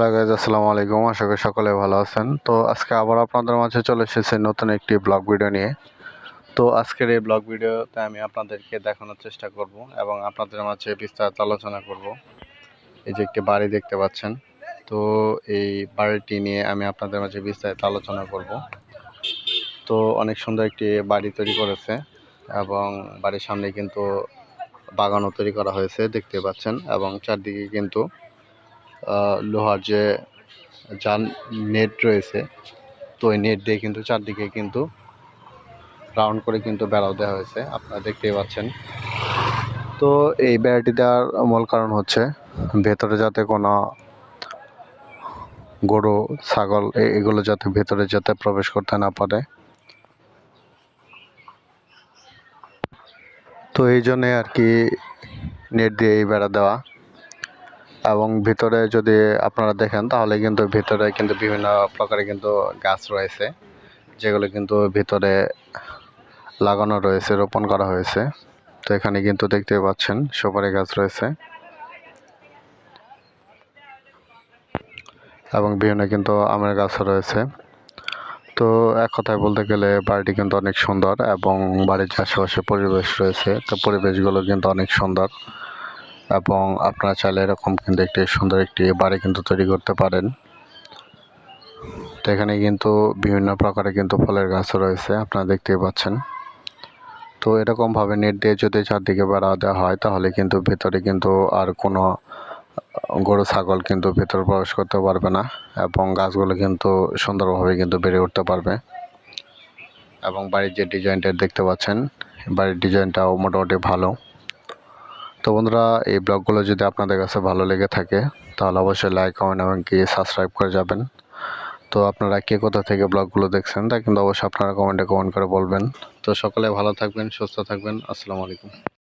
Hello guys আসসালামু আলাইকুম। আশা করি সকলে ভালো আছেন। তো আজকে আবার আপনাদের মাঝে চলে এসেছে নতুন একটি ব্লগ ভিডিও নিয়ে। তো আজকের এই ব্লগ ভিডিওতে আমি আপনাদেরকে দেখানোর চেষ্টা করব এবং আপনাদের মাঝে বিস্তারিত আলোচনা করব। এই যে একটি বাড়ি দেখতে পাচ্ছেন। তো এই বাড়িটি নিয়ে আমি আপনাদের মাঝে বিস্তারিত আলোচনা করব। তো অনেক সুন্দর একটি বাড়ি তৈরি করেছে এবং বাড়ির সামনে কিন্তু বাগানও তৈরি করা হয়েছে, দেখতে পাচ্ছেন। এবং চারদিকে কিন্তু লোহার যে যান নেট রয়েছে, তো ওই নেট দিয়ে কিন্তু চারদিকে কিন্তু রাউন্ড করে কিন্তু বেড়াও দেওয়া হয়েছে, আপনারা দেখতেই পাচ্ছেন। তো এই বেড়াটি দেওয়ার মূল কারণ হচ্ছে ভেতরে যাতে কোনো গরু, ছাগল এগুলো যাতে ভেতরে যাতে প্রবেশ করতে না পারে। তো এই জন্যে আর কি নেট দিয়ে এই বেড়া দেওয়া এবং ভিতরে যদি আপনারা দেখেন, তাহলে কিন্তু ভিতরে কিন্তু বিভিন্ন প্রকারের কিন্তু গাছ রয়েছে, যেগুলো কিন্তু ভিতরে লাগানো রয়েছে, রোপণ করা হয়েছে। তো এখানে কিন্তু দেখতে পাচ্ছেন, সুপারি গাছ রয়েছে। এবং বিভিন্ন কিন্তু আমের গাছও রয়েছে। তো এক কথায় বলতে গেলে, বাড়িটি কিন্তু অনেক সুন্দর এবং বাড়ির আশেপাশে পরিবেশ রয়েছে। তো পরিবেশগুলো কিন্তু অনেক সুন্দর। এবং আপনারা চাইলে এরকম কিন্তু একটি সুন্দর একটি বাড়ি কিন্তু তৈরি করতে পারেন। তো এখানে কিন্তু বিভিন্ন প্রকারের কিন্তু ফলের গাছ রয়েছে, আপনারা দেখতেই পাচ্ছেন। তো এরকমভাবে নেট দিয়ে যদি চারদিকে বেড়া দেওয়া হয়, তাহলে কিন্তু ভেতরে কিন্তু আর কোনো গরু, ছাগল কিন্তু ভেতরে প্রবেশ করতে পারবে না এবং গাছগুলো কিন্তু সুন্দরভাবে কিন্তু বেড়ে উঠতে পারবে। এবং বাড়ির যে ডিজাইনটা দেখতে পাচ্ছেন, বাড়ির ডিজাইনটাও মোটামুটি ভালো। তো বন্ধুরা, এই ব্লগগুলো যদি আপনাদের কাছে ভালো লেগে থাকে, তাহলে অবশ্যই লাইক কমেন্ট এবং কি সাবস্ক্রাইব করে যাবেন। তো আপনারা কে কোথা থেকে ব্লগগুলো দেখছেন, তা কিন্তু অবশ্যই আপনারা কমেন্টে কমেন্ট করে বলবেন। তো সকলে ভালো থাকবেন, সুস্থ থাকবেন। আসসালামু আলাইকুম।